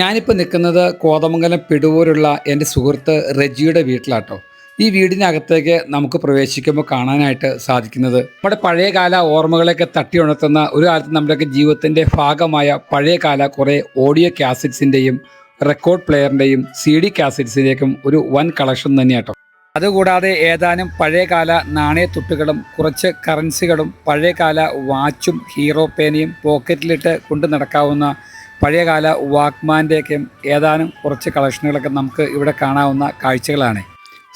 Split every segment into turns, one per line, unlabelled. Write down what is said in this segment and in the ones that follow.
ഞാനിപ്പോൾ നിൽക്കുന്നത് കോതമംഗലം പിടുവൂരുള്ള എന്റെ സുഹൃത്ത് റെജിയുടെ വീട്ടിലാട്ടോ. ഈ വീടിനകത്തേക്ക് നമുക്ക് പ്രവേശിക്കുമ്പോൾ കാണാനായിട്ട് സാധിക്കുന്നത് നമ്മുടെ പഴയകാല ഓർമ്മകളൊക്കെ തട്ടി ഉണർത്തുന്ന ഒരു കാലത്ത് നമ്മുടെയൊക്കെ ജീവിതത്തിന്റെ ഭാഗമായ പഴയകാല കുറേ ഓഡിയോ കാസറ്റ്സിന്റെയും റെക്കോർഡ് പ്ലെയറിന്റെയും സി ഡി കാസറ്റ്സിന്റെയൊക്കെ ഒരു വൻ കളക്ഷൻ തന്നെയാട്ടോ. അതുകൂടാതെ ഏതാനും പഴയകാല നാണയത്തുട്ടുകളും കുറച്ച് കറൻസികളും പഴയകാല വാച്ചും ഹീറോ പേനയും പോക്കറ്റിലിട്ട് കൊണ്ടു നടക്കാവുന്ന പഴയകാല വാക്മാന്റെയൊക്കെ ഏതാനും കുറച്ച് കളക്ഷനുകളൊക്കെ നമുക്ക് ഇവിടെ കാണാവുന്ന കാഴ്ചകളാണ്.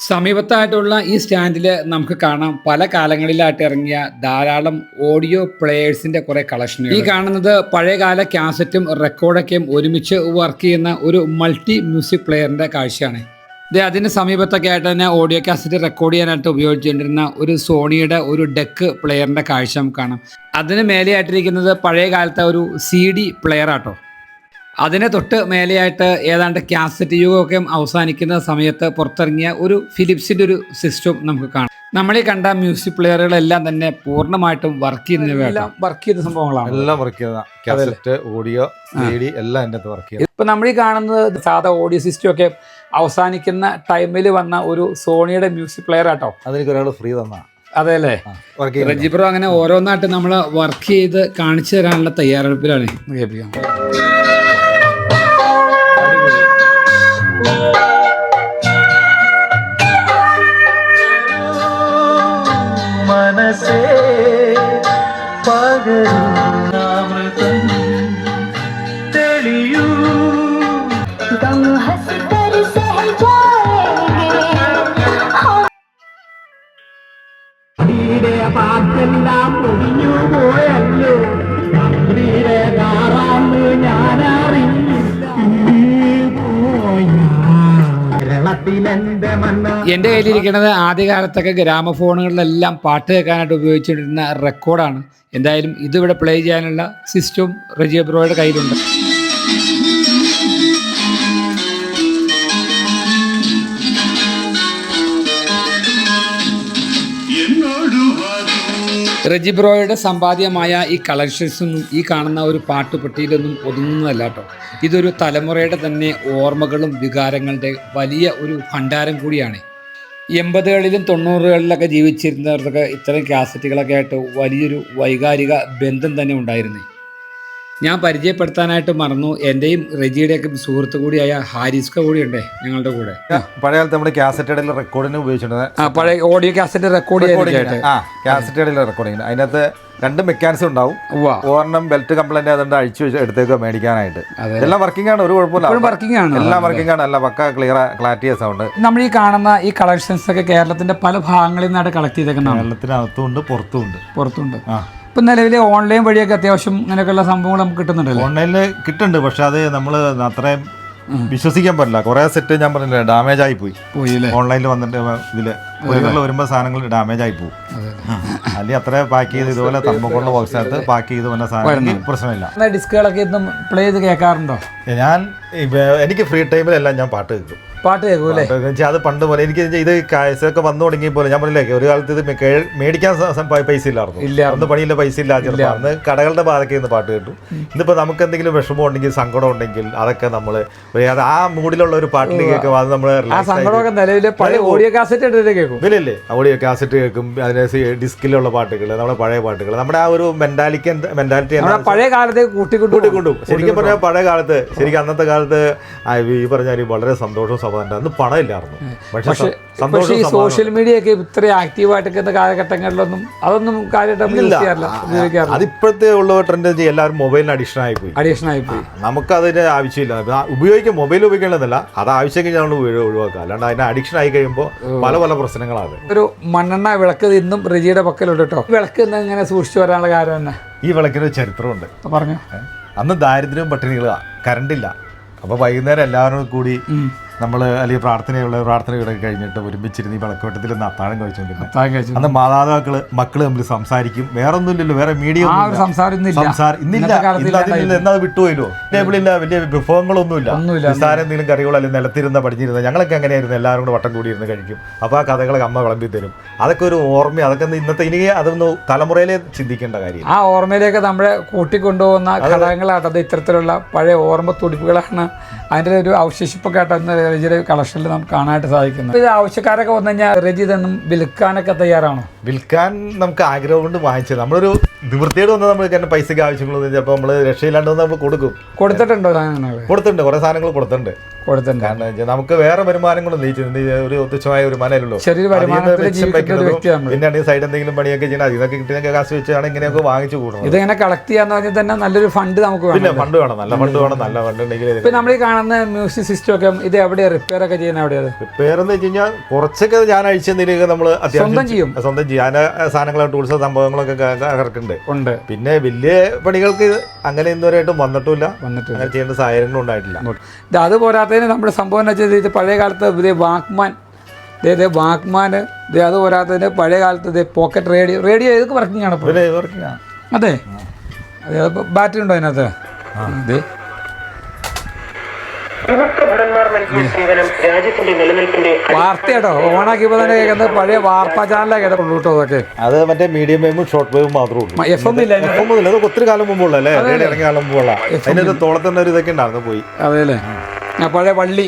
സമീപത്തായിട്ടുള്ള ഈ സ്റ്റാൻഡിൽ നമുക്ക് കാണാം പല കാലങ്ങളിലായിട്ട് ഇറങ്ങിയ ധാരാളം ഓഡിയോ പ്ലേയേഴ്സിന്റെ കുറേ കളക്ഷനുകൾ. ഈ കാണുന്നത് പഴയകാല ക്യാസറ്റും റെക്കോർഡൊക്കെയും ഒരുമിച്ച് വർക്ക് ചെയ്യുന്ന ഒരു മൾട്ടി മ്യൂസിക് പ്ലെയറിന്റെ കാഴ്ചയാണ്. ഇത് അതിന് സമീപത്തൊക്കെ ആയിട്ട് തന്നെ ഓഡിയോ കാസറ്റ് റെക്കോർഡ് ചെയ്യാനായിട്ട് ഉപയോഗിച്ചുകൊണ്ടിരുന്ന ഒരു സോണിയുടെ ഒരു ഡെക്ക് പ്ലെയറിന്റെ കാഴ്ച നമുക്ക് കാണാം. അതിന് മേലെയായിട്ടിരിക്കുന്നത് പഴയ കാലത്തെ ഒരു സി ഡി പ്ലെയർ ആട്ടോ അതിന് തൊട്ട് മേലെയായിട്ട് ഏതാണ്ട് കാസറ്റ് യുഗമൊക്കെ അവസാനിക്കുന്ന സമയത്ത് പുറത്തിറങ്ങിയ ഒരു ഫിലിപ്സിന്റെ ഒരു സിസ്റ്റം നമുക്ക് കാണാം. നമ്മൾ ഈ കണ്ട മ്യൂസിക് പ്ലെയറുകളെല്ലാം തന്നെ പൂർണമായിട്ടും വർക്ക് ചെയ്യുന്നവയാണ് വർക്ക് ചെയ്ത സംഭവങ്ങളാണ്.
എല്ലാം വർക്ക് ചെയ്ത കാസറ്റ് ഓഡിയോ സി എല്ലാം എന്റെ അകത്ത് വർക്ക് ചെയ്തു
ഇപ്പം നമ്മൾ ഈ കാണുന്നത് സാധാ ഓഡിയോ സിസ്റ്റം ഒക്കെ അവസാനിക്കുന്ന ടൈമിൽ വന്ന ഒരു സോണിയുടെ മ്യൂസിക് പ്ലെയർ ആട്ടോ.
അതെനിക്ക് ഒരാൾ ഫ്രീ തന്നാ.
അതെ അല്ലേ റജിബ്രോ അങ്ങനെ ഓരോന്നായിട്ട് നമ്മൾ വർക്ക് ചെയ്ത് കാണിച്ചു തരാനുള്ള തയ്യാറെടുപ്പിലാണ്. കേൾപ്പിക്കാം
മനസ്സേ പകരുന്നാമൃതം തെളിയൂ പാട്ടെല്ലാം ഒഴിഞ്ഞ
എന്റെ കയ്യിലിരിക്കുന്നത് ആദ്യകാലത്തൊക്കെ ഗ്രാമഫോണുകളിലെല്ലാം പാട്ട് കേൾക്കാനായിട്ട് ഉപയോഗിച്ചിരുന്ന റെക്കോർഡാണ്. എന്തായാലും ഇതിവിടെ പ്ലേ ചെയ്യാനുള്ള സിസ്റ്റവും റജിയ ബ്രോയുടെ കയ്യിലുണ്ട്. റജി ബ്രോയുടെ സമ്പാദ്യമായ ഈ കളക്ഷൻസൊന്നും ഈ കാണുന്ന ഒരു പാട്ടുപെട്ടിയിലൊന്നും ഒതുങ്ങുന്നതല്ല കേട്ടോ. ഇതൊരു തലമുറയുടെ തന്നെ ഓർമ്മകളും വികാരങ്ങളുടെ വലിയ ഒരു ഭണ്ഡാരം കൂടിയാണ്. എൺപതുകളിലും തൊണ്ണൂറുകളിലൊക്കെ ജീവിച്ചിരുന്നവർക്കൊക്കെ ഇത്തരം കാസറ്റുകളൊക്കെ ആയിട്ട് വലിയൊരു വൈകാരിക ബന്ധം തന്നെ ഉണ്ടായിരുന്നു. ഞാൻ പരിചയപ്പെടുത്താനായിട്ട് മറന്നു. എന്റെയും റെജിയുടെയൊക്കെ സുഹൃത്ത് കൂടിയായ ഹാരിസ്ക കൂടിയുണ്ടേ ഞങ്ങളുടെ കൂടെ.
പഴയ കാലത്ത് നമ്മുടെ കാസറ്റുകളിൽ റെക്കോർഡിന് ഉപയോഗിച്ചിട്ടുണ്ട്
ആ പഴയ ഓഡിയോ കാസറ്റ് റെക്കോർഡ് ചെയ്യാനായിട്ട്
ആ റെക്കോർഡിങ് അതിനകത്ത് രണ്ട് മെക്കാനിസം ഉണ്ടാവും.
ഓർണം
ഒരെണ്ണം ബെൽറ്റ് കംപ്ലൈന്റ് ആയതുകൊണ്ട് അഴിച്ചു വെച്ച് എടുത്തേക്ക് മേടിക്കാനായിട്ട്. എല്ലാം വർക്കിംഗ് ആണ് ഒരു കുഴപ്പമില്ല.
വർക്കിംഗ് ആണ്.
എല്ലാം വർക്കിംഗ് ആണ്. അല്ല പക്ക ക്ലിയർ ക്ലാരിറ്റി സൗണ്ട്
നമ്മൾ ഈ കാണുന്ന ഈ കളക്ഷൻസ് ഒക്കെ കേരളത്തിന്റെ പല ഭാഗങ്ങളിൽ നിന്നായിട്ട് കളക്ട് ചെയ്തേക്കുന്നത്
കേരളത്തിനകത്തും ഉണ്ട് പുറത്തും ഉണ്ട്.
പുറത്തുണ്ട്
ആ.
ഇപ്പൊ നിലവിൽ ഓൺലൈൻ വഴിയൊക്കെ അത്യാവശ്യം അങ്ങനെയൊക്കെയുള്ള സംഭവങ്ങൾ നമുക്ക് കിട്ടുന്നുണ്ടല്ലോ?
ഓൺലൈനിൽ കിട്ടുന്നുണ്ട്. പക്ഷെ അത് നമ്മൾ അത്രയും വിശ്വസിക്കാൻ പറ്റില്ല. കുറേ സെറ്റ് ഞാൻ പറഞ്ഞില്ലേ ഡാമേജ് ആയി പോയി. ഓൺലൈനിൽ വന്നിട്ട് ഇതിൽ കൊറിയറിൽ വരുമ്പോൾ സാധനങ്ങൾ ഡാമേജ് ആയി പോകും അല്ലെങ്കിൽ അത്ര പാക്ക് ചെയ്ത് ഇതുപോലെ തമ്മക്കൊണ്ട് ബോക്സിനകത്ത് പാക്ക് ചെയ്ത് വന്ന സാധനം പ്രശ്നമില്ല.
ഡിസ്കുകളൊക്കെ ഇന്നും പ്ലേ ചെയ്ത് കേൾക്കാറുണ്ടോ?
ഞാൻ എനിക്ക് ഫ്രീ ടൈമിലെല്ലാം ഞാൻ പാട്ട് കേൾക്കും.
പാട്ട് കേൾക്കും അല്ലേ?
പാട്ട് അത് പണ്ട് പോലെ എനിക്ക് ഇത് കാഴ്ചയൊക്കെ വന്നു തുടങ്ങിയ പോലെ ഞാൻ പറഞ്ഞില്ലേ ഒരു കാലത്ത് ഇത് മേടിക്കാൻ പൈസ ഇല്ലായിരുന്നു.
ഇല്ല
അന്ന് പണിയില്ല പൈസ ഇല്ല അന്ന് കടകളുടെ ഭാഗത്ത് ഇന്ന് പാട്ട് കേട്ടു. ഇന്നിപ്പോൾ നമുക്ക് എന്തെങ്കിലും വിഷമം ഉണ്ടെങ്കിൽ സങ്കടം ഉണ്ടെങ്കിൽ അതൊക്കെ നമ്മൾ ആ മൂഡിലുള്ള ഒരു പാട്ടിൽ കേൾക്കും അത് നമ്മൾ
ആ സങ്കടമൊക്കെ നിലവിലെ പഴയ ഓഡിയോ കാസറ്റ് എടുത്തിട്ട് കേൾക്കും.
ഇല്ലല്ലേ ഓഡിയോ കാസറ്റ് കേൾക്കും അതിന് ഡിസ്കിലുള്ള പാട്ടുകൾ നമ്മുടെ പഴയ പാട്ടുകൾ. നമ്മുടെ ആ ഒരു മെന്റാലിറ്റി മെന്റാലിറ്റി
പഴയ കാലത്തേക്ക് കൂട്ടിക്കൊണ്ടു
ശരിക്കും പറഞ്ഞാൽ പഴയ കാലത്ത് ശരിക്കും അന്നത്തെ കാലത്ത് ഈ പറഞ്ഞാൽ വളരെ സന്തോഷവും സമാധാനം അന്ന് പണം ഇല്ലായിരുന്നു പക്ഷെ
പക്ഷെ ഈ സോഷ്യൽ മീഡിയ ഒക്കെ ഇത്ര ആക്റ്റീവായിട്ട് കാലഘട്ടങ്ങളിലൊന്നും അതൊന്നും കാര്യമായിട്ട്
അതിപ്പോഴത്തെ ഉള്ള ട്രെൻഡ് എല്ലാവരും മൊബൈലിന് അഡിക്ഷൻ ആയി പോയി
അഡിക്ഷൻ ആയി പോയി
നമുക്ക് അതിന് ആവശ്യമില്ല ഉപയോഗിക്കാൻ ഉപയോഗിക്കും മൊബൈൽ ഉപയോഗിക്കണമെന്നില്ല അത് ആവശ്യം കഴിഞ്ഞാൽ നമ്മൾ ഒഴിവാക്കുക. അല്ലാണ്ട് അതിന് അഡിക്ഷൻ ആയി കഴിയുമ്പോൾ പല പല പ്രശ്നങ്ങളാണ്.
ഒരു മണ്ണെണ്ണ വിളക്ക് ഇന്നും റിജിയുടെ പക്കലുണ്ട് കേട്ടോ. വിളക്ക് ഇന്ന് ഇങ്ങനെ സൂക്ഷിച്ചു വരാനുള്ള കാര്യം തന്നെ.
ഈ വിളക്കിന് ഒരു ചരിത്രമുണ്ട്
പറഞ്ഞു?
അന്ന് ദാരിദ്ര്യവും പട്ടിണികളാണ് കറണ്ടില്ല. അപ്പോൾ വൈകുന്നേരം എല്ലാവരും കൂടി നമ്മൾ അല്ലെങ്കിൽ പ്രാർത്ഥനയുള്ള പ്രാർത്ഥന ഇവിടെ കഴിഞ്ഞിട്ട് ഒരുമിച്ചിരുന്ന് ഈ വിളക്കോട്ടത്തിൽ നിന്ന് അത്താഴം കഴിച്ചുകൊണ്ടിരുന്നത് അന്ന് മാതാപിതാക്കൾ മക്കൾ തമ്മിൽ സംസാരിക്കും. വേറെ ഒന്നുമില്ലല്ലോ വേറെ മീഡിയ
ഇന്നില്ല.
എന്നത് വിട്ടുപോയല്ലോ. ടേബിളില്ല വലിയ വിഭവങ്ങളൊന്നുമില്ല. നിസ്സാരം എന്തെങ്കിലും കറികളോ അല്ലെങ്കിൽ നിലത്തിരുന്ന പഠിച്ചിരുന്ന ഞങ്ങളൊക്കെ അങ്ങനെയായിരുന്നു. എല്ലാവരും കൂടെ വട്ടം കൂടി ഇരുന്ന് കഴിക്കും. അപ്പോൾ ആ കഥകളെ അമ്മ വിളമ്പി തരും അതൊക്കെ ഒരു ഓർമ്മ അതൊക്കെ ഇന്നത്തെ ഇനി അതൊന്ന് തലമുറയിലെ ചിന്തിക്കേണ്ട കാര്യം
ആ ഓർമ്മയിലേക്ക് നമ്മളെ കൂട്ടിക്കൊണ്ടുപോകുന്ന ഘടകങ്ങളാണ് അത് ഇത്തരത്തിലുള്ള പഴയ ഓർമ്മ തുടിപ്പുകളാണ് അതിന്റെ ഒരു അവശേഷിപ്പൊക്കെ ആയിട്ട് രജിയുടെ കളക്ഷനിൽ നമുക്ക് കാണാനായിട്ട് സാധിക്കുന്നത് ഇത് ആവശ്യക്കാരൊക്കെ വന്നു കഴിഞ്ഞാൽ രജി എന്നും വിൽക്കാനൊക്കെ തയ്യാറാണോ?
വിൽക്കാൻ നമുക്ക് ആഗ്രഹം കൊണ്ട് വാങ്ങിച്ചത്. നമ്മളൊരു നിവൃത്തിയോട് വന്നാൽ നമ്മൾ തന്നെ പൈസയ്ക്ക് ആവശ്യങ്ങളൊന്നും ചിലപ്പോൾ നമ്മൾ രക്ഷയില്ലാണ്ട് വന്നാൽ നമ്മൾ കൊടുക്കും.
കൊടുത്തിട്ടുണ്ടോ സാധനങ്ങൾ
കൊടുത്തിട്ടുണ്ട്. കുറേ സാധനങ്ങൾ കൊടുത്തിട്ടുണ്ട്.
കൊടുത്തിട്ടുണ്ട്
കാരണം വെച്ചാൽ നമുക്ക് വേറെ വരുമാനങ്ങളൊന്നും നീച്ചു ഒരു തുച്ഛമായ വരുമാനമല്ലോ
ചെറിയൊരു.
പിന്നെ സൈഡ് എന്തെങ്കിലും പണിയൊക്കെ ചെയ്യണം. അതിനൊക്കെ കിട്ടുന്ന കാശ് വെച്ചാണ് ഇങ്ങനെയൊക്കെ വാങ്ങിച്ചു കൂടുന്നത്
ഇതിങ്ങനെ കളക്ട് ചെയ്യാന്ന് പറഞ്ഞാൽ തന്നെ നല്ലൊരു ഫണ്ട് നമുക്ക്
പിന്നെ
വേണം
ഫണ്ട് വേണം. നല്ല ഫണ്ട് വേണം. നല്ല ഫണ്ട് ഉണ്ടെങ്കിൽ
ഇപ്പൊ നമ്മൾ ഈ കാണുന്ന മ്യൂസിക് സിസ്റ്റം ഒക്കെ ഇത് എവിടെയാ? റിപ്പയർ ഒക്കെ ചെയ്യുന്നത് റിപ്പയർ
എന്ന് വെച്ച് കഴിഞ്ഞാൽ കുറച്ചൊക്കെ ഞാൻ അഴിച്ച അഴിച്ചെന്തെങ്കിലുമൊക്കെ നമ്മൾ
സ്വന്തം ചെയ്യും.
സ്വന്തം ചെയ്യും. ഞാൻ സാധനങ്ങൾ ടൂൾസ് സംഭവങ്ങളൊക്കെ ഇറക്കുന്നുണ്ട്
ഉണ്ട്.
പിന്നെ വലിയ പണികൾക്ക് അങ്ങനെ ഇന്നുവരെയായിട്ടും വന്നിട്ടില്ല. അങ്ങനെ ചെയ്യേണ്ട സാഹചര്യങ്ങളും ഉണ്ടായിട്ടില്ല.
ഇത് അത് പോരാത്തതിന് നമ്മൾ സംഭവം എന്ന് വെച്ചാൽ ഇത് പഴയ കാലത്ത് ഇത് വാക്മാൻ ഇതേ ഇതേ വാക്മാൻ ഇത് അത് പോരാത്തതിന് പഴയ കാലത്ത് ഇത് പോക്കറ്റ് റേഡിയോ റേഡിയോ ഏതൊക്കെ വർക്കിംഗ് ആണ് അതെ. അതെ ബാറ്ററി ഉണ്ടോ അതിനകത്ത്? ഇത് വാർത്തയാട്ടോ. ഓണാക്കിയപ്പോൾ തന്നെ കേൾക്കുന്നത് പഴയ വാർത്താ ചാനലാണ് കേട്ടിട്ടുള്ളൂ കേട്ടോ അതൊക്കെ.
അത് മറ്റേ മീഡിയം വേവും ഷോർട്ട് വേവും മാത്രമേ ഉള്ളൂ.
എഫ് എം ഇല്ല
എഫ് എം ഒത്തിരി കാലം മുമ്പുള്ള അല്ലേ റേഡിയോ ഇറങ്ങിയ കാലം മുമ്പുള്ള. അതിന്റെ ഒരു തോളത്തന്നെ ഒരു ഇതൊക്കെ ഉണ്ടായിരുന്നു പോയി.
അതെ അല്ലേ? പഴയ വള്ളി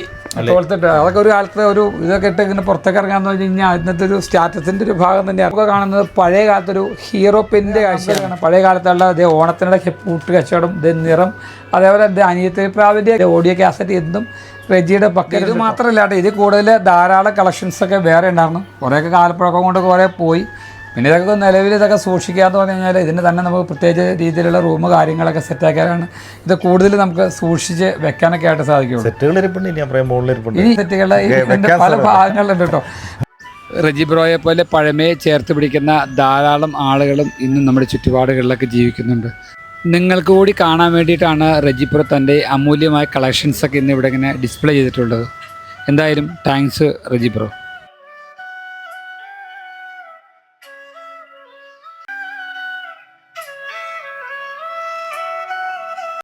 തോളത്തിട്ട് അതൊക്കെ ഒരു കാലത്ത് ഒരു ഇതൊക്കെ ഇട്ട് ഇങ്ങനെ പുറത്തേക്ക് ഇറങ്ങാന്ന് വെച്ച് കഴിഞ്ഞാൽ അതിനകത്ത് ഒരു സ്റ്റാറ്റസിന്റെ ഒരു ഭാഗം തന്നെയാണ്. നമുക്ക് കാണുന്നത് പഴയ കാലത്ത് ഒരു ഹീറോ പെന്റെ കാഴ്ചയാണ്. പഴയ കാലത്തുള്ള ഇതേ ഓണത്തിനിടെ പൂട്ട് കച്ചവടം ഇത് നിറം അതേപോലെ എന്റെ അനിയത്തി പ്രാവിന്റെ ഓഡിയോ കാസറ്റ് എന്തും റെജിയുടെ പക്ക ഇത് മാത്രമല്ല കേട്ടോ ഇത് കൂടുതൽ ധാരാളം കളക്ഷൻസ് ഒക്കെ വേറെ ഉണ്ടായിരുന്നു. കുറേയൊക്കെ കാലപ്പഴക്കം കൊണ്ട് കുറേ പോയി. പിന്നെ ഇതൊക്കെ നിലവിൽ ഇതൊക്കെ സൂക്ഷിക്കാന്ന് പറഞ്ഞു കഴിഞ്ഞാൽ ഇതിന് തന്നെ നമുക്ക് പ്രത്യേക രീതിയിലുള്ള റൂം കാര്യങ്ങളൊക്കെ സെറ്റാക്കാനാണ് ഇത് കൂടുതൽ നമുക്ക് സൂക്ഷിച്ച് വെക്കാനൊക്കെ ആയിട്ട് സാധിക്കുള്ളൂ. സെറ്റുകളുടെ ഈ ഇതിന്റെ പല ഭാഗങ്ങളുണ്ട് കേട്ടോ. റജി ബ്രോയെ പോലെ പഴമയെ ചേർത്ത് പിടിക്കുന്ന ധാരാളം ആളുകളും ഇന്നും നമ്മുടെ ചുറ്റുപാടുകളിലൊക്കെ ജീവിക്കുന്നുണ്ട്. നിങ്ങൾക്ക് കൂടി കാണാൻ വേണ്ടിയിട്ടാണ് റജി ബ്രോ തന്റെ അമൂല്യമായ കളക്ഷൻസൊക്കെ ഇന്ന് ഇവിടെ ഇങ്ങനെ ഡിസ്പ്ലേ ചെയ്തിട്ടുള്ളത്. എന്തായാലും താങ്ക്സ് റജി ബ്രോ.